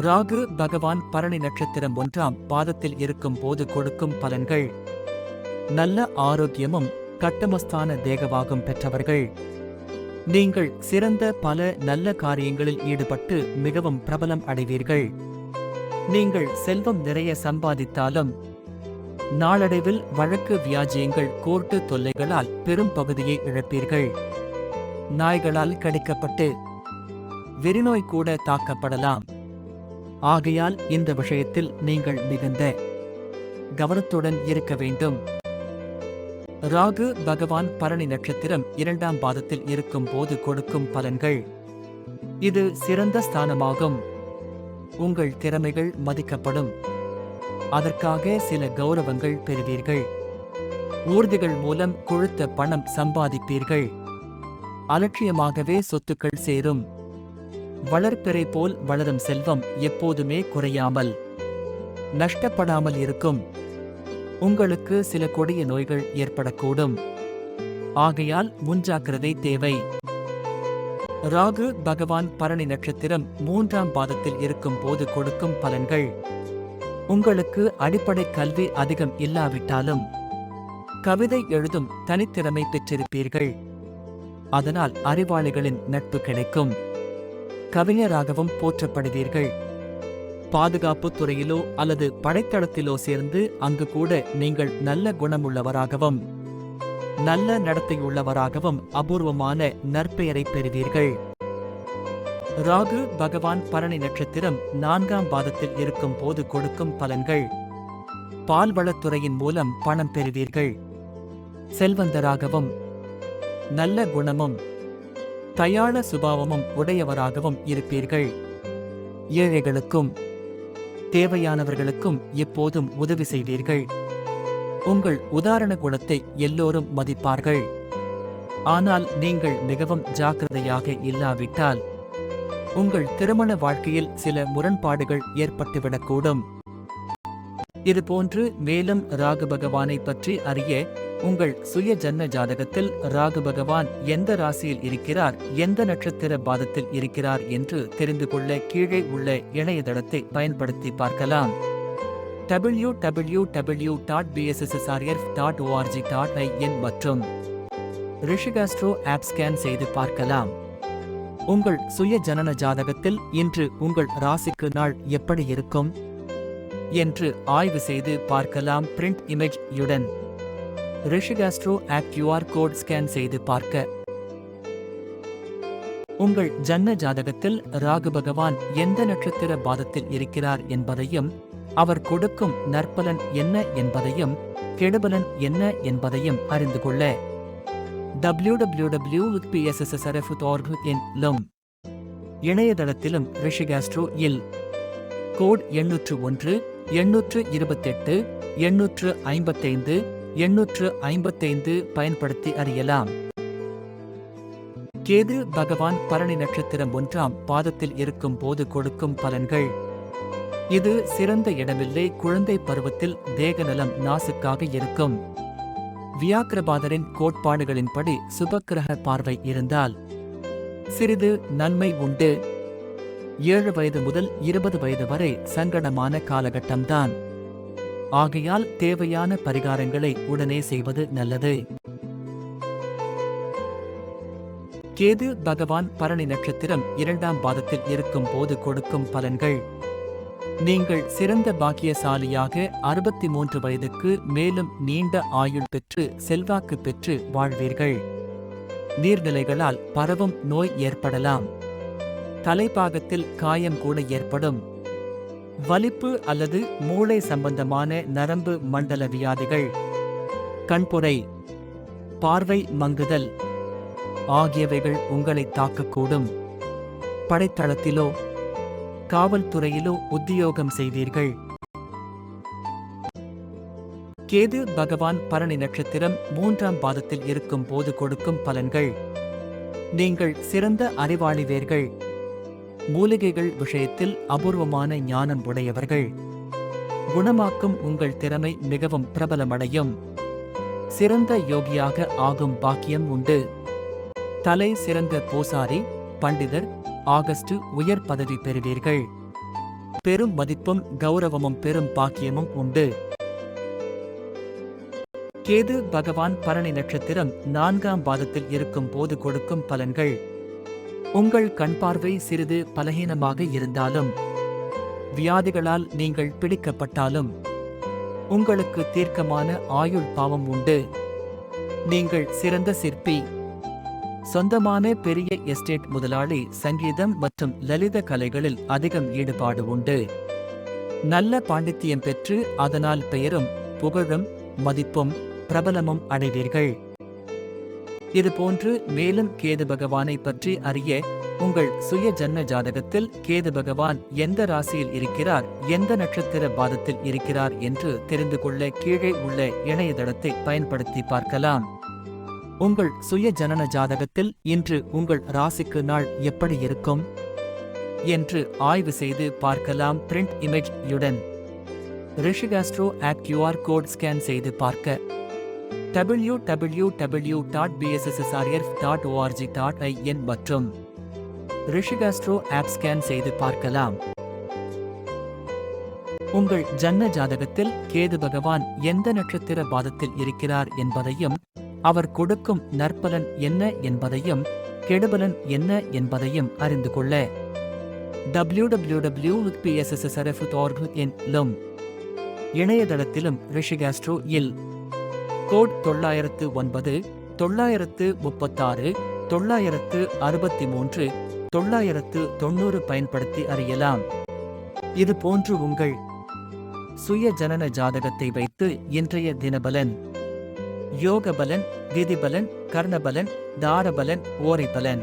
ராகு பகவான் பரணி நட்சத்திரம் ஒன்றாம் பாதத்தில் இருக்கும் போது கொடுக்கும் பலன்கள். நல்ல ஆரோக்கியமும் கட்டமஸ்தான தேகவாகும் பெற்றவர்கள். நீங்கள் சிறந்த பல நல்ல காரியங்களில் ஈடுபட்டு மிகவும் பிரபலம் அடைவீர்கள். நீங்கள் செல்வம் நிறைய சம்பாதித்தாலும் நாளடைவில் வழக்கு வியாஜியங்கள் கோர்ட்டு தொல்லைகளால் பெரும் பகுதியை இழப்பீர்கள். நாய்களால் கடிக்கப்பட்டு வெறிநோய் கூட தாக்கப்படலாம். ஆகையால் இந்த விஷயத்தில் நீங்கள் மிகுந்த கவனத்துடன் இருக்க வேண்டும். ராகு பகவான் பரணி நட்சத்திரம் இரண்டாம் பாதத்தில் இருக்கும் போது கொடுக்கும் பலன்கள். இது சிறந்த ஸ்தானமாகும். உங்கள் திறமைகள் மதிக்கப்படும். அதற்காக சில கௌரவங்கள் பெறுவீர்கள். ஊர்திகள் மூலம் கொழுத்த பணம் சம்பாதிப்பீர்கள். அலட்சியமாகவே சொத்துக்கள் சேரும். வளர்ப்பிறை போல் வளரும் செல்வம் எப்போதுமே குறையாமல் நஷ்டப்படாமல் இருக்கும். உங்களுக்கு சில கொடிய நோய்கள் ஏற்படக்கூடும். ஆகையால் முன்ஜாக்கிரதை தேவை. ராகு பகவான் பரணி நட்சத்திரம் மூன்றாம் பாதத்தில் இருக்கும் போது கொடுக்கும் பலன்கள். உங்களுக்கு அடிப்படை கல்வி அதிகம் இல்லாவிட்டாலும் கவிதை எழுதும் தனித்திறமை பெற்றிருப்பீர்கள். அதனால் அறிவாளிகளின் நட்பு கிடைக்கும். கவிஞராகவும் போற்றப்படுவீர்கள். பாதுகாப்பு துறையிலோ அல்லது படைத்தளத்திலோ சேர்ந்து அங்கு கூட நீங்கள் நல்ல குணமுள்ளவராகவும் நல்ல நடத்தையுள்ளவராகவும் அபூர்வமான நற்பெயரை பெறுவீர்கள். ராகு பகவான் பரணி நட்சத்திரம் நான்காம் பாதத்தில் இருக்கும் போது கொடுக்கும் பலன்கள். பால்வளத்துறையின் மூலம் பணம் பெறுவீர்கள். செல்வந்தராகவும் நல்ல குணமும் தயாள சுபாவமும் உடையவராகவும் இருப்பீர்கள். ஏழைகளுக்கும் தேவையானவர்களுக்கும் எப்போதும் உதவி செய்வீர்கள். உங்கள் உதாரண குணத்தை எல்லோரும் மதிப்பார்கள். ஆனால் நீங்கள் மிகவும் ஜாக்கிரதையாக இல்லாவிட்டால் உங்கள் திருமண வாழ்க்கையில் சில முரண்பாடுகள் ஏற்பட்டுவிடக்கூடும். இதுபோன்று மேலும் ராகு பகவானை பற்றி அறிய உங்கள் சுய ஜன்ம ஜாதகத்தில் ராகு பகவான் எந்த ராசியில் இருக்கிறார் எந்த நட்சத்திர பாதத்தில் இருக்கிறார் என்று தெரிந்து கொள்ள கீழே உள்ள இணையதளத்தை பயன்படுத்தி பார்க்கலாம். W W W dot PSSSRF dot ORG dot IN மற்றும் ரிஷிகாஸ்ட்ரோ ஆப் ஸ்கேன் செய்து பார்க்கலாம். உங்கள் சுய ஜனன ஜாதகத்தில் இன்று உங்கள் ராசிக்கு நாள் எப்படி இருக்கும்? என்று ஆய்வு செய்து பார்க்கலாம் பிரிண்ட் இமேஜ் யுடன். Rishikastro app QR code scan செய்து பார்க்க. உங்கள் ஜன்ன ஜாதகத்தில் ராகு பகவான் எந்த நட்சத்திர பாதத்தில் இருக்கிறார் என்பதையும் அவர் கொடுக்கும் நற்பலன் என்ன என்பதையும் கெடுபலன் என்ன என்பதையும் அறிந்து கொள்ள. டபிள்யூ டபிள்யூ டபிள்யூ என் லும் இணையதளத்திலும் ரிஷிகாஸ்ட்ரோ இல். கோட் எண்ணூற்று ஒன்று எண்ணூற்று இருபத்தெட்டு எண்ணூற்று ஐம்பத்தைந்து எண்ணூற்று ஐம்பத்தைந்து பயன்படுத்தி அறியலாம். கேது பகவான் பரணி நட்சத்திரம் ஒன்றாம் பாதத்தில் இருக்கும் போது கொடுக்கும் பலன்கள். இது சிறந்த இடமில்லை குழந்தை பருவத்தில் தேகநலம் நாசுக்காக இருக்கும். வியாக்கிரபாதரின் கோட்பாடுகளின்படி சுபக்கிரக பார்வை இருந்தால் சிறிது நன்மை உண்டு. ஏழு வயது முதல் இருபது வயது வரை சங்கடமான காலகட்டம்தான். ஆகையால் தேவையான பரிகாரங்களை உடனே செய்வது நல்லது. கேது பகவான் பரணி நட்சத்திரம் இரண்டாம் பாதத்தில் இருக்கும் போது கொடுக்கும் பலன்கள். நீங்கள் சிறந்த பாக்கியசாலியாக அறுபத்தி மூன்று வயதுக்கு மேலும் நீண்ட ஆயுள் பெற்று செல்வாக்கு பெற்று வாழ்வீர்கள். நீர்நிலைகளால் பரவும் நோய் ஏற்படலாம். தலைப்பாகத்தில் காயம் கூட ஏற்படும். வலிப்பு அல்லது மூளை சம்பந்தமான நரம்பு மண்டல வியாதிகள் கண்புரை பார்வை மங்குதல் ஆகியவைகள் உங்களை தாக்கக்கூடும். படைத்தளத்திலோ காவல்துறையிலோ உத்தியோகம் செய்வீர்கள் கேது பகவான் பரணி நட்சத்திரம் மூன்றாம் பாதத்தில் இருக்கும் போது கொடுக்கும் பலன்கள். நீங்கள் சிறந்த அறிவாளிவீர்கள். மூலிகைகள் விஷயத்தில் அபூர்வமான ஞானம் உடையவர்கள். குணமாக்கும் உங்கள் திறமை மிகவும் பிரபலமடையும். சிறந்த யோகியாக ஆகும் பாக்கியம் உண்டு. தலை சிறந்த பூசாரி பண்டிதர் ஆகஸ்ட் உயர் பதவி பெறுவீர்கள். பெரும் மதிப்பும் கௌரவமும் பெரும் பாக்கியமும் உண்டு. கேது பகவான் பரணி நட்சத்திரம் நான்காம் பாதத்தில் இருக்கும் போது கொடுக்கும் பலன்கள். உங்கள் கண் பார்வை சிறிது பலகீனமாக இருந்தாலும் வியாதிகளால் நீங்கள் பிடிக்கப்பட்டாலும் உங்களுக்கு தீர்க்கமான ஆயுள் பாவம் உண்டு. நீங்கள் சிறந்த சிற்பி சொந்தமான பெரிய எஸ்டேட் முதலாளி சங்கீதம் மற்றும் லலித கலைகளில் அதிகம் ஈடுபாடு உண்டு. நல்ல பாண்டித்தியம் பெற்று அதனால் பெயரும் புகழும் மதிப்பும் பிரபலமும் அடைவீர்கள். இதுபோன்று மேலும் கேது பகவானை பற்றி அறிய உங்கள் சுய ஜன்ம ஜாதகத்தில் கேது பகவான் எந்த ராசியில் இருக்கிறார் எந்த நட்சத்திர பாதத்தில் இருக்கிறார் என்று தெரிந்து கொள்ள கீழே உள்ள இணையதளத்தை பயன்படுத்தி பார்க்கலாம். உங்கள் சுய ஜனன ஜாதகத்தில் இன்று உங்கள் ராசிக்கு நாள் எப்படி இருக்கும்? என்று ஆய்வு செய்து பார்க்கலாம் பிரிண்ட் இமேஜ் யுடன். Rishikastro app QR code scan செய்து பார்க்க. W W W dot PSSSRF dot ORG dot IN மற்றும் ரிஷிகாஸ்ட்ரோ ஆப் ஸ்கேன் செய்து பார்க்கலாம். உங்கள் ஜன்ன ஜாதகத்தில் கேது பகவான் எந்த நட்சத்திர பாதத்தில் இருக்கிறார் என்பதையும் அவர் கொடுக்கும் நற்பலன் என்ன என்பதையும் கெடுபலன் என்ன என்பதையும் அறிந்து கொள்ள. டபிள்யூ டபிள்யூ டபிள்யூ பிஎஸ்எஸ்எஸ்ஆர்எஃப் லும் இணையதளத்திலும் ரிஷிகாஸ்ட்ரோ இல் கோட் தொள்ளாயிரத்து ஒன்பது தொள்ளாயிரத்து முப்பத்தாறு தொள்ளாயிரத்து அறுபத்தி மூன்று தொள்ளாயிரத்து தொண்ணூறு பயன்படுத்தி அறியலாம். இது போன்று உங்கள் சுய ஜனன ஜாதகத்தை வைத்து இன்றைய தினபலன் யோகபலன் விதிபலன் திதிபலன் கர்ணபலன் தாரபலன் ஓரைபலன்.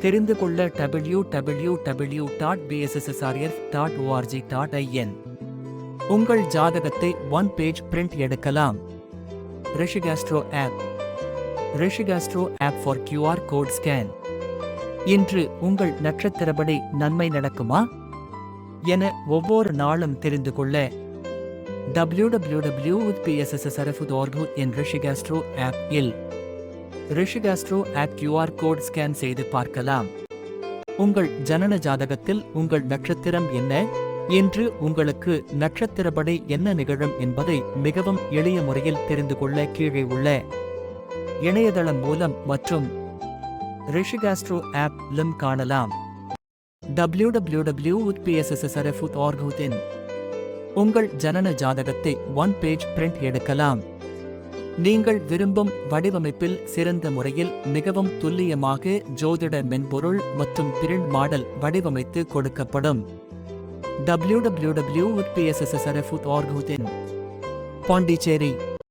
தெரிந்து கொள்ள W W W dot PSSSRF dot ORG dot IN உங்கள் ஜாதகத்தை ஒன் பேஜ் பிரிண்ட் எடுக்கலாம். Rishikastro app Rishikastro app for QR code scan இன்று உங்கள் நட்சத்திரப்படி நன்மை நடக்குமா? என ஒவ்வொரு நாளும் தெரிந்து கொள்ள டபிள்யூ டபிள்யூ டபிள்யூ பிஎஸ்எஸ்எஸ்ஆர்எஃப் என் ரிஷிகாஸ்ட்ரோ ஆப் இல் Rishikastro app QR code scan செய்து பார்க்கலாம். உங்கள் ஜனன ஜாதகத்தில் உங்கள் நட்சத்திரம் என்ன? இன்று உங்களுக்கு நட்சத்திரப்படி என்ன நிகழும் என்பதை மிகவும் எளிய முறையில் தெரிந்து கொள்ள கீழே உள்ள இணையதளம் மூலம் மற்றும் ரிஷிகாஸ்ட்ரோ ஆப் லும் காணலாம். டபிள்யூ டபிள்யூ டபிள்யூ பிஎஸ்எஸ்எஸ்ஆர்எஃப் உங்கள் ஜனன ஜாதகத்தை ஒன் பேஜ் பிரிண்ட் எடுக்கலாம். நீங்கள் விரும்பும் வடிவமைப்பில் சிறந்த முறையில் மிகவும் துல்லியமாக ஜோதிட மென்பொருள் மற்றும் பிரிண்ட் மாடல் வடிவமைத்து கொடுக்கப்படும். www.pssrf.org होते पॉंडिचेरी